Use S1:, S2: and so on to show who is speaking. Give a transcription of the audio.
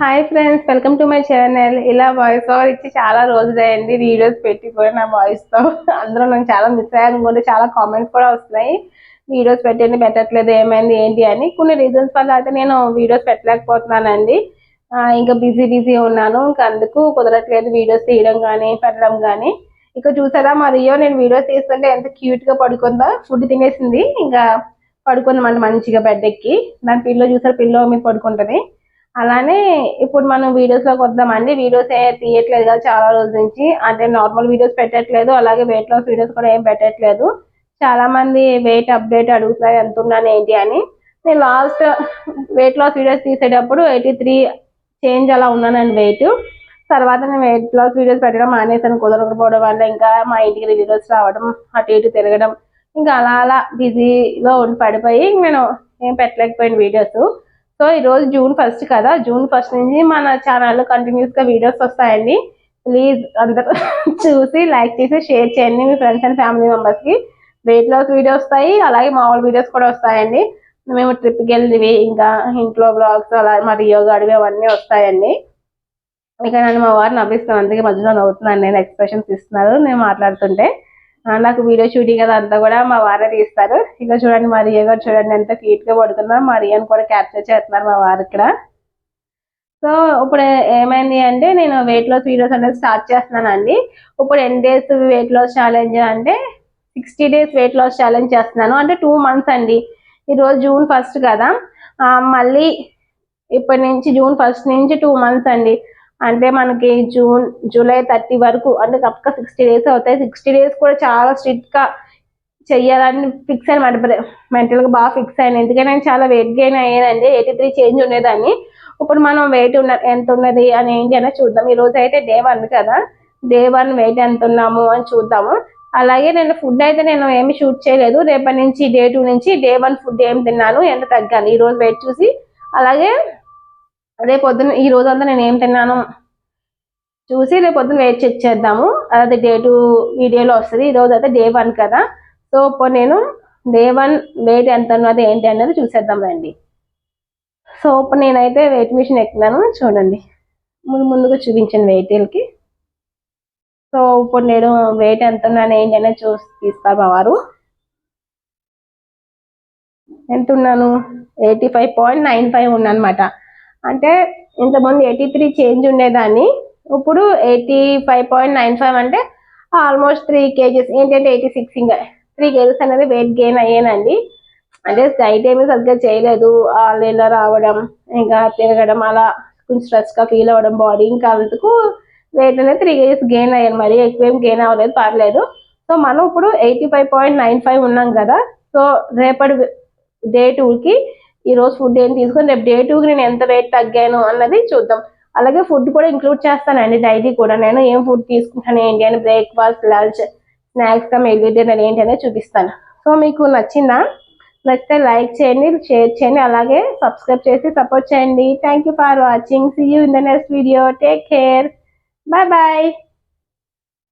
S1: Hi friends welcome to my channel ఇలా voice over ఇచ్చి చాలా రోజులైంది. వీడియోస్ పెట్టి కూడా నా వాయిస్తో. అందరూ నాకు చాలా మిస్ అయ్యాను కూడా చాలా కామెంట్స్ కూడా వస్తున్నాయి. వీడియోస్ పెట్టండి పెట్టట్లేదు ఏమైంది ఏంటి అని. కొన్ని రీజన్స్ వల్ల అయితే నేను వీడియోస్ పెట్టలేకపోతున్నానండి. ఇంకా బిజీ బిజీ ఉన్నాను. ఇంకా అందుకు కుదరట్లేదు వీడియోస్ తీయడం కానీ పెట్టడం కానీ ఇక చూసారా మరియో నేను వీడియోస్ తీస్తుంటే ఎంత క్యూట్గా ఫుడ్ తినేసింది. ఇంకా పడుకుందామంట మంచిగా బెడ్ ఎక్కి. దాని పిల్లో చూసారు పిల్లో మీద పడుకుంటుంది. అలానే ఇప్పుడు మనం వీడియోస్లోకి వద్దామండి. వీడియోస్ ఏ తీయట్లేదు కదా చాలా రోజుల నుంచి. అంటే నార్మల్ వీడియోస్ పెట్టట్లేదు. అలాగే వెయిట్ లాస్ వీడియోస్ కూడా ఏం పెట్టట్లేదు. చాలా మంది వెయిట్ అప్డేట్ అడుగుతున్నారు. ఎంత ఉన్నాను ఏంటి అని. నేను లాస్ట్ వెయిట్ లాస్ వీడియోస్ తీసేటప్పుడు ఎయిటీ త్రీ చేంజ్ అలా ఉన్నానండి వెయిట్ తర్వాత నేను వెయిట్ లాస్ వీడియోస్ పెట్టడం మానేసాను కుదరకపోవడం వల్ల ఇంకా మా ఇంటికి రిలేటివ్స్ రావడం అటు ఇటు తిరగడం ఇంకా అలా అలా బిజీలో ఉండి పడిపోయి నేను ఏం పెట్టలేకపోయాను వీడియోస్ సో ఈ రోజు జూన్ ఫస్ట్ కదా జూన్ ఫస్ట్ నుంచి మన ఛానల్లో కంటిన్యూస్గా వీడియోస్ వస్తాయండి. ప్లీజ్ అందరూ చూసి లైక్ చేసి షేర్ చేయండి మీ ఫ్రెండ్స్ అండ్ ఫ్యామిలీ మెంబర్స్కి. వెయిట్ లాస్ వీడియోస్ వస్తాయి అలాగే మామూలు వీడియోస్ కూడా వస్తాయండి. మేము ట్రిప్కి వెళ్ళినవి ఇంకా ఇంట్లో బ్లాగ్స్ అలా మరి యోగా అడివి అవన్నీ వస్తాయండి. ఇక నన్ను మా వారు నవ్విస్తాను అందుకే మధ్యలో నవ్వుతున్నాను నేను ఎక్స్ప్రెషన్స్ ఇస్తున్నారు నేను మాట్లాడుతుంటే. నాకు వీడియో షూటింగ్ కదా అంతా కూడా మా వారే తీస్తారు. ఇక చూడండి మరియా గారు చూడండి ఎంత క్యూట్గా పడుకున్నా మరియాని కూడా క్యాప్చర్ చేస్తున్నారు మా వారు ఇక్కడ. సో ఇప్పుడు ఏమైంది అంటే నేను వెయిట్ లాస్ వీడియోస్ అనేది స్టార్ట్ చేస్తున్నానండి. ఇప్పుడు ఎన్ని డేస్ వెయిట్ లాస్ ఛాలెంజ్ అంటే sixty days weight loss challenge చేస్తున్నాను. అంటే టూ మంత్స్ అండి. ఈరోజు జూన్ ఫస్ట్ కదా. మళ్ళీ ఇప్పటి నుంచి జూన్ ఫస్ట్ నుంచి టూ మంత్స్ అండి. అంటే మనకి జూన్ జూలై థర్టీ వరకు అంటే తప్పక సిక్స్టీ డేస్ అవుతాయి. సిక్స్టీ డేస్ కూడా చాలా స్ట్రిక్ట్గా చెయ్యాలని ఫిక్స్ అయిన మెంటల్గా బాగా ఫిక్స్ అయ్యాను ఎందుకంటే నేను చాలా వెయిట్ గెయిన్ అయ్యానండి. ఎయిటీ త్రీ చేంజ్ ఉండేదాన్ని. ఇప్పుడు మనం వెయిట్ ఉన్న ఎంత ఉన్నది అని ఏంటి అనేది చూద్దాం. ఈ రోజు అయితే డే వన్ కదా. డే వన్ వెయిట్ ఎంత ఉన్నాము అని చూద్దాము. అలాగే నేను ఫుడ్ అయితే నేను ఏమి షూట్ చేయలేదు. రేపటి నుంచి డే టూ నుంచి డే వన్ ఫుడ్ ఏం తిన్నాను ఎంత తగ్గాను. ఈ రోజు వెయిట్ చూసి. అలాగే రేపు పొద్దున ఈ రోజు అంతా నేను ఏం తిన్నాను చూసి రేపు పొద్దున వెయిట్ చెక్ చేద్దాము. అదే డే టూ వీడియోలో వస్తుంది. ఈ రోజు అయితే డే వన్ కదా. సో ఇప్పుడు నేను డే వన్ వెయిట్ ఎంత ఉన్నది ఏంటి అనేది చూసేద్దాం రండి. సో ఇప్పుడు నేనైతే వెయిట్ మిషన్ ఎక్కినాను చూడండి. ముందు ముందుగా చూపించాను వెయిట్కి సో ఇప్పుడు నేను వెయిట్ ఎంత ఉన్నాను ఏంటి అనేది చూసి తీస్తారు మా వారు ఎంత ఉన్నాను? Eighty five point nine five ఉన్నానమాట అనమాట అంటే ఇంతకుముందు ఎయిటీ త్రీ చేంజ్ ఉండేదాన్ని. ఇప్పుడు eighty five point nine five అంటే ఆల్మోస్ట్ త్రీ కేజెస్. ఏంటంటే ఎయిటీ సిక్స్ ఇంకా త్రీ కేజెస్ అనేది వెయిట్ గెయిన్ అయ్యానండి. అంటే డైట్ ఏమీ సరిగ్గా చేయలేదు. ఆన్లైన్లో రావడం ఇంకా తిరగడం అలా కొంచెం స్ట్రెస్గా ఫీల్ అవ్వడం బాడీ ఇంకా అందుకు వెయిట్ అనేది త్రీ కేజెస్ గెయిన్ అయ్యాను. మరి ఎక్కువ ఏం గెయిన్ అవ్వలేదు పర్లేదు. సో మనం ఇప్పుడు eighty five point nine five ఉన్నాం కదా. సో రేపటి డే టూకి ఈ రోజు ఫుడ్ ఏం తీసుకొని రేపు డే టూకి నేను ఎంత వెయిట్ తగ్గాను అన్నది చూద్దాం. అలాగే ఫుడ్ కూడా ఇంక్లూడ్ చేస్తానండి డైలీ కూడా. నేను ఏం ఫుడ్ తీసుకుంటాను ఏంటి అని breakfast lunch snacks meal dinner ఏంటి అనేది చూపిస్తాను. సో మీకు నచ్చిందా? నచ్చితే లైక్ చేయండి షేర్ చేయండి అలాగే సబ్స్క్రైబ్ చేసి సపోర్ట్ చేయండి. Thank you for watching see you in the next video take care bye bye